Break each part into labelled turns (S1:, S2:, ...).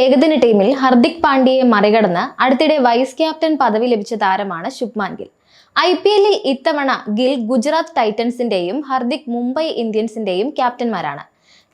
S1: ഏകദിന ടീമിൽ ഹർദിക് പാണ്ഡ്യയെ മറികടന്ന് അടുത്തിടെ വൈസ് ക്യാപ്റ്റൻ പദവി ലഭിച്ച താരമാണ് ശുഭ്മാൻ ഗിൽ. ഐ പി എല്ലിൽ ഇത്തവണ ഗിൽ ഗുജറാത്ത് ടൈറ്റൻസിന്റെയും ഹർദിക് മുംബൈ ഇന്ത്യൻസിന്റെയും ക്യാപ്റ്റന്മാരാണ്.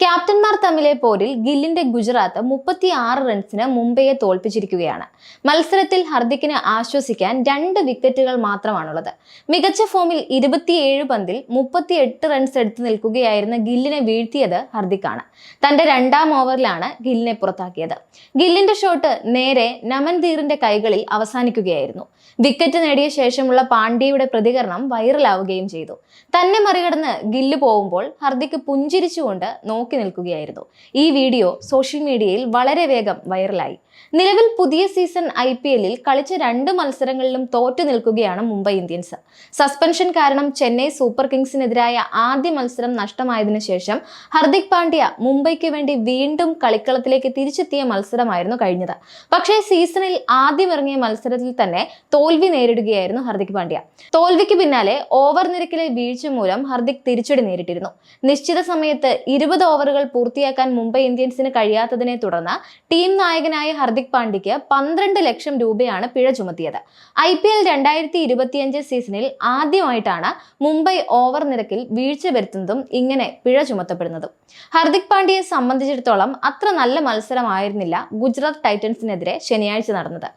S1: ക്യാപ്റ്റന്മാർ തമ്മിലെ പോരിൽ ഗില്ലിന്റെ ഗുജറാത്ത് മുപ്പത്തി ആറ് റൺസിന് മുംബൈയെ തോൽപ്പിച്ചിരിക്കുകയാണ്. മത്സരത്തിൽ ഹർദിക്കിന് ആശ്വസിക്കാൻ രണ്ട് വിക്കറ്റുകൾ മാത്രമാണുള്ളത്. മികച്ച ഫോമിൽ ഇരുപത്തിയേഴ് പന്തിൽ മുപ്പത്തി എട്ട് റൺസ് എടുത്തു നിൽക്കുകയായിരുന്ന ഗില്ലിനെ വീഴ്ത്തിയത് ഹർദിക്കാണ്. തന്റെ രണ്ടാം ഓവറിലാണ് ഗില്ലിനെ പുറത്താക്കിയത്. ഗില്ലിന്റെ ഷോട്ട് നേരെ നമൻദീറിന്റെ കൈകളിൽ അവസാനിക്കുകയായിരുന്നു. വിക്കറ്റ് നേടിയ ശേഷമുള്ള പാണ്ഡ്യയുടെ പ്രതികരണം വൈറലാവുകയും ചെയ്തു. തന്നെ മറികടന്ന് ഗില്ല് പോകുമ്പോൾ ഹർദിക്ക് പുഞ്ചിരിച്ചുകൊണ്ട് നോക്കി നിൽക്കുകയായിരുന്നു. ഈ വീഡിയോ സോഷ്യൽ മീഡിയയിൽ വളരെ വേഗം വൈറലായി നിലവിൽ പുതിയ സീസൺ ഐ പി എല്ലിൽ കളിച്ച രണ്ട് മത്സരങ്ങളിലും തോറ്റു നിൽക്കുകയാണ് മുംബൈ ഇന്ത്യൻസ്. സസ്പെൻഷൻ കാരണം ചെന്നൈ സൂപ്പർ കിങ്സിനെതിരായ ആദ്യ മത്സരം നഷ്ടമായതിനു ശേഷം ഹർദിക് പാണ്ഡ്യ മുംബൈക്ക് വേണ്ടി വീണ്ടും കളിക്കളത്തിലേക്ക് തിരിച്ചെത്തിയ മത്സരമായിരുന്നു കഴിഞ്ഞത്. പക്ഷേ സീസണിൽ ആദ്യം ഇറങ്ങിയ മത്സരത്തിൽ തന്നെ തോൽവി നേരിടുകയായിരുന്നു ഹർദിക് പാണ്ഡ്യ. തോൽവിക്ക് പിന്നാലെ ഓവർ നിരക്കിലെ വീഴ്ച മൂലം ഹർദിക് തിരിച്ചടി നേരിട്ടിരുന്നു. നിശ്ചിത സമയത്ത് ഇരുപത് ഓവറുകൾ പൂർത്തിയാക്കാൻ മുംബൈ ഇന്ത്യൻസിന് കഴിയാത്തതിനെ തുടർന്ന് ടീം നായകനായ ഹർദിക് പാണ്ഡ്യയ്ക്ക് പന്ത്രണ്ട് ലക്ഷം രൂപയാണ് പിഴ ചുമത്തിയത്. ഐ പി എൽ രണ്ടായിരത്തി ഇരുപത്തിയഞ്ച് സീസണിൽ ആദ്യമായിട്ടാണ് മുംബൈ ഓവർ നിരക്കിൽ വീഴ്ച വരുത്തുന്നതും ഇങ്ങനെ പിഴ ചുമത്തപ്പെടുന്നതും. ഹർദിക് പാണ്ഡ്യയെ സംബന്ധിച്ചിടത്തോളം അത്ര നല്ല മത്സരമായിരുന്നില്ല ഗുജറാത്ത് ടൈറ്റൻസിനെതിരെ ശനിയാഴ്ച നടന്നത്.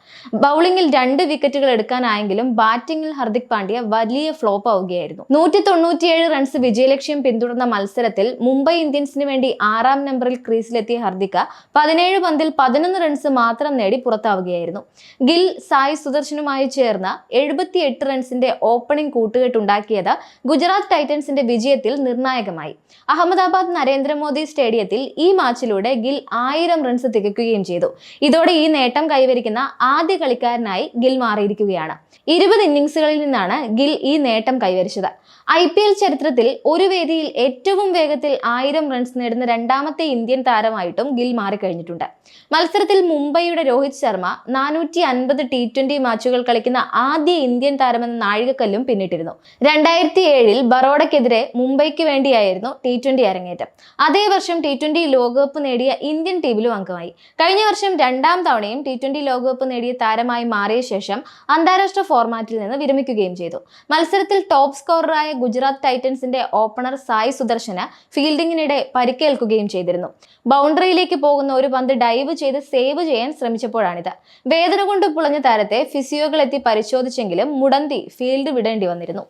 S1: ബൗളിംഗിൽ രണ്ട് വിക്കറ്റുകൾ എടുക്കാനായെങ്കിലും ബാറ്റിംഗിൽ ഹർദിക് പാണ്ഡ്യ വലിയ ഫ്ലോപ്പ് ആവുകയായിരുന്നു. നൂറ്റി തൊണ്ണൂറ്റിയേഴ് റൺസ് വിജയലക്ഷ്യം പിന്തുടർന്ന മത്സരത്തിൽ മുംബൈ ഇന്ത്യൻസിന് വേണ്ടി ആറാം നമ്പറിൽ ക്രീസിലെത്തിയ ഹർദിക പതിനേഴ് പന്തിൽ പതിനൊന്ന് റൺസ് മാത്രം നേടി പുറത്താവുകയായിരുന്നു. ഗിൽ സായി സുദർശനുമായി ചേർന്ന് എഴുപത്തിയെട്ട് റൺസിന്റെ ഓപ്പണിംഗ് കൂട്ടുകെട്ടുണ്ടാക്കിയത് ഗുജറാത്ത് ടൈറ്റൻസിന്റെ വിജയത്തിൽ നിർണായകമായി. അഹമ്മദാബാദ് നരേന്ദ്രമോദി സ്റ്റേഡിയത്തിൽ ഈ മാച്ചിലൂടെ ഗിൽ ആയിരം റൺസ് തികയ്ക്കുകയും ചെയ്തു. ഇതോടെ ഈ നേട്ടം കൈവരിക്കുന്ന ആദ്യ കളിക്കാരനായി ഗിൽ മാറിയിരിക്കുകയാണ്. ഇരുപത് ഇന്നിംഗ്സുകളിൽ നിന്നാണ് ഗിൽ ഈ നേട്ടം കൈവരിച്ചത്. ഐ ചരിത്രത്തിൽ ഒരു വേദിയിൽ ഏറ്റവും വേഗത്തിൽ ആയിരം റൺസ് നേടുന്ന രണ്ടാമത്തെ ഇന്ത്യൻ താരമായിട്ടും ഗിൽ മാറിക്കഴിഞ്ഞിട്ടുണ്ട്. മത്സരത്തിൽ മുംബൈയുടെ രോഹിത് ശർമ്മ നാനൂറ്റി അൻപത് ടി ട്വന്റി മാച്ചുകൾ കളിക്കുന്ന ആദ്യ ഇന്ത്യൻ താരമെന്ന നാഴികക്കല്ലും പിന്നിട്ടിരുന്നു. രണ്ടായിരത്തി ഏഴിൽ ബറോഡയ്ക്കെതിരെ മുംബൈക്ക് വേണ്ടിയായിരുന്നു ടി ട്വന്റി അരങ്ങേറ്റം. അതേ വർഷം ടി ട്വന്റി ലോകകപ്പ് നേടിയ ഇന്ത്യൻ ടീമിലും അംഗമായി. കഴിഞ്ഞ വർഷം രണ്ടാം തവണയും ടി ട്വന്റി ലോകകപ്പ് നേടിയ താരമായി മാറിയ ശേഷം അന്താരാഷ്ട്ര ഫോർമാറ്റിൽ നിന്ന് വിരമിക്കുകയും ചെയ്തു. മത്സരത്തിൽ ടോപ്പ് സ്കോററായ ഗുജറാത്ത് ടൈറ്റൻസിന്റെ ഓപ്പണർ സായ് സുദർശന് ഫീൽഡിങ്ങിനിടെ പരിക്കേൽക്കുകയും ചെയ്തിരുന്നു. ബൗണ്ടറിയിലേക്ക് പോകുന്ന ഒരു പന്ത് ഡൈവ് ചെയ്ത് സേവ് ചെയ്യാൻ ശ്രമിച്ചപ്പോഴാണിത്. വേദന കൊണ്ട് പുളഞ്ഞ താരത്തെ ഫിസിയോകളെത്തി പരിശോധിച്ചെങ്കിലും മുടന്തി ഫീൽഡ് വിടേണ്ടി വന്നിരുന്നു.